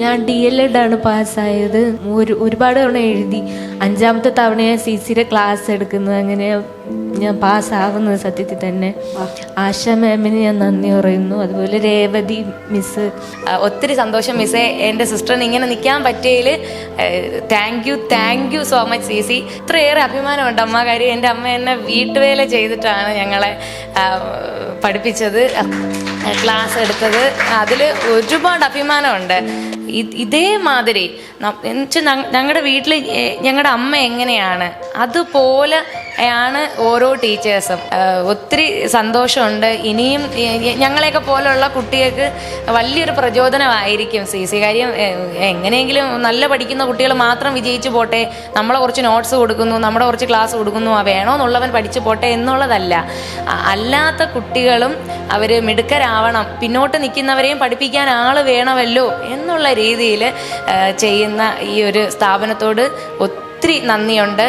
ഞാൻ D L Ed ആണ് പാസ്സായത്. ഒരു ഒരുപാട് തവണ എഴുതി. അഞ്ചാമത്തെ തവണയാണ് സി സിയുടെ ക്ലാസ് എടുക്കുന്നത്. അങ്ങനെ ഞാൻ പാസ്സാവുന്നത് സത്യത്തിൽ തന്നെ. ആശ മാമിന് ഞാൻ നന്ദി പറയുന്നു. അതുപോലെ രേവതി മിസ് ഒത്തിരി സന്തോഷം മിസ്സേ. എന്റെ സിസ്റ്ററിന് ഇങ്ങനെ നിൽക്കാൻ പറ്റിയതിൽ thank you thank you so much C C ഇത്രയേറെ അഭിമാനമുണ്ട് അമ്മ. കാര്യം എന്റെ അമ്മ എന്നെ വീട്ടുവേല ചെയ്തിട്ടാണ് ഞങ്ങളെ പഠിപ്പിച്ചത്. ക്ലാസ് എടുത്തത്. അതിൽ ഒരുപാട് അഭിമാനമുണ്ട്. ഇതേമാതിരി ഞങ്ങളുടെ വീട്ടിൽ ഞങ്ങളുടെ അമ്മ എങ്ങനെയാണ്? അതുപോലെ ആണ് ഓരോ ടീച്ചേഴ്സും. ഒത്തിരി സന്തോഷമുണ്ട്. ഇനിയും ഞങ്ങളെയൊക്കെ പോലുള്ള കുട്ടികൾക്ക് വലിയൊരു പ്രചോദനമായിരിക്കും. സി സി കാര്യം എങ്ങനെയെങ്കിലും നല്ല പഠിക്കുന്ന കുട്ടികൾ മാത്രം വിജയിച്ചു പോട്ടെ. നമ്മളെ കുറച്ച് നോട്ട്സ് കൊടുക്കുന്നു നമ്മുടെ കുറച്ച് ക്ലാസ് കൊടുക്കുന്നു ആ വേണമെന്നുള്ളവൻ പഠിച്ചു പോട്ടെ എന്നുള്ളതല്ല. അല്ലാത്ത കുട്ടികളും അവർ മിടുക്കരാവണം. പിന്നോട്ട് നിൽക്കുന്നവരെയും പഠിപ്പിക്കാൻ ആൾ വേണമല്ലോ എന്നുള്ള രീതിയിൽ ചെയ്യുന്ന ഈ ഒരു സ്ഥാപനത്തോട് ഒത്തിരി നന്ദിയുണ്ട്.